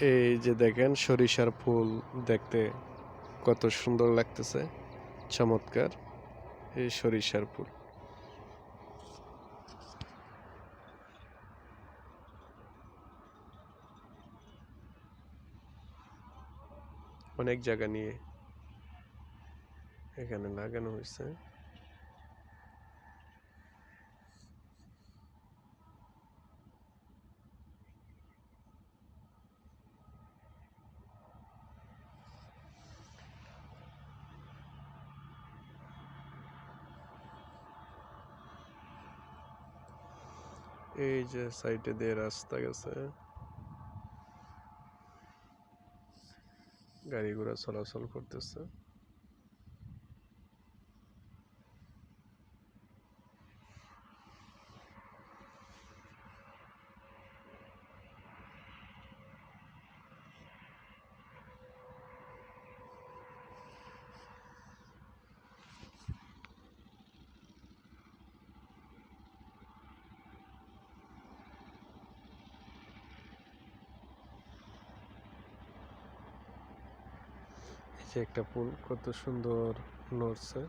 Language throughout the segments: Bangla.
এই যে দেখেন, সরিষার ফুল দেখতে কত সুন্দর লাগতেছে। চমৎকার। এই সরিষার ফুল। অনেক জায়গা নিয়ে এখানে লাগানো হয়েছে। এই যে সাইডে দিয়ে রাস্তা গেছে। গাড়ি ঘোড়া চলাচল করতেছে। যে একটা পুল কত সুন্দর নড়ছে।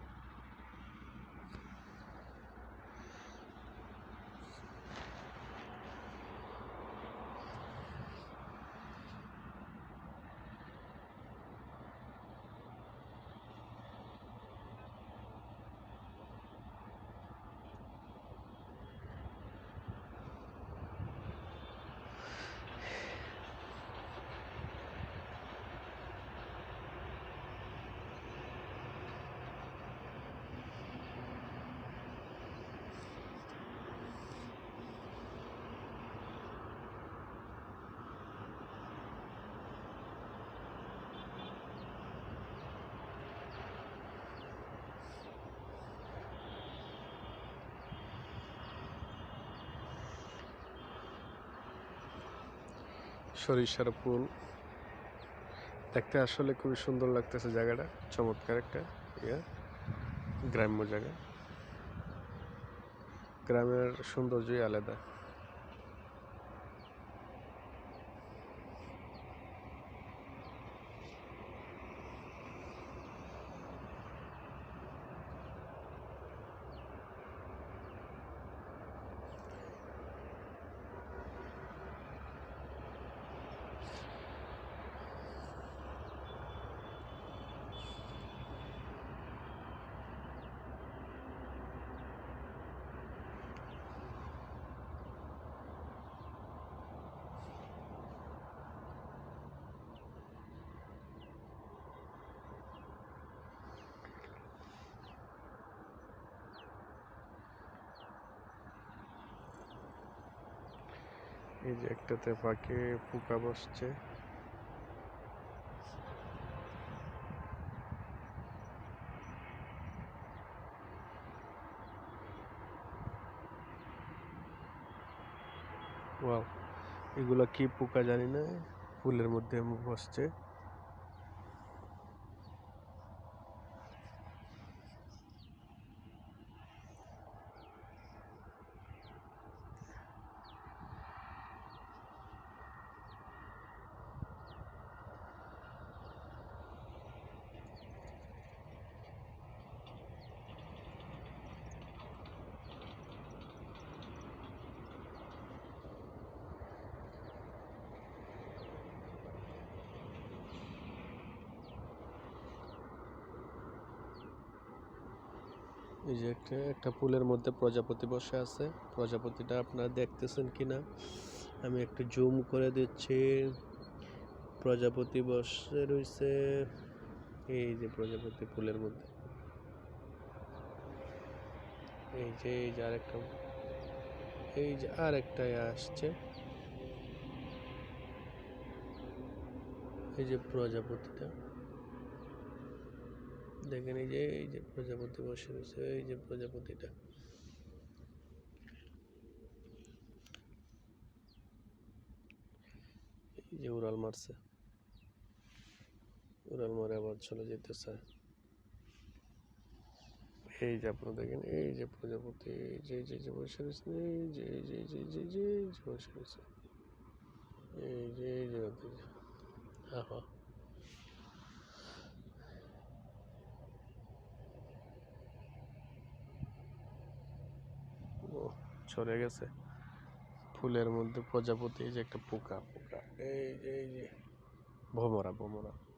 সরিষার ফুল। দেখতে আসলে খুবই সুন্দর লাগতেছে জায়গাটা। চমৎকার একটা ইয়ে। গ্রাম্য জায়গা। গ্রামের সৌন্দর্যই আলাদা। এই যে একটাতে ফাঁকে পোকা বসছে। ওয়াও, এগুলা কি পোকা জানি না, ফুলের মধ্যে বসছে। এই যে একটা একটা ফুলের মধ্যে প্রজাপতি বসে আছে। প্রজাপতিটা আপনারা দেখতেছেন কিনা? আমি একটু জুম করে দিচ্ছি। প্রজাপতি বসে রয়েছে এই যে প্রজাপতি ফুলের মধ্যে। এই যে এই যে আরেকটা, এই যে আরেকটা আসছে। এই যে প্রজাপতিটা। দেখেন এই যে এই যে প্রজাপতি বসে রয়েছে, এই যে প্রজাপতিটা। এই যে উড়াল মারছে। উড়াল মারে আবার চলে যেতেছে। এই যে আপনারা দেখেন, এই যে প্রজাপতি যে যে যে বসে রয়েছে, এই যে যে যে যে যে যে বসে রয়েছে। এই যে এই যে আহা। ও চলে গেছে। ফুলের মধ্যে প্রজাপতি, এই যে একটা পোকা পোকা। এই যে এই যে। ভোমরা, ভমরা।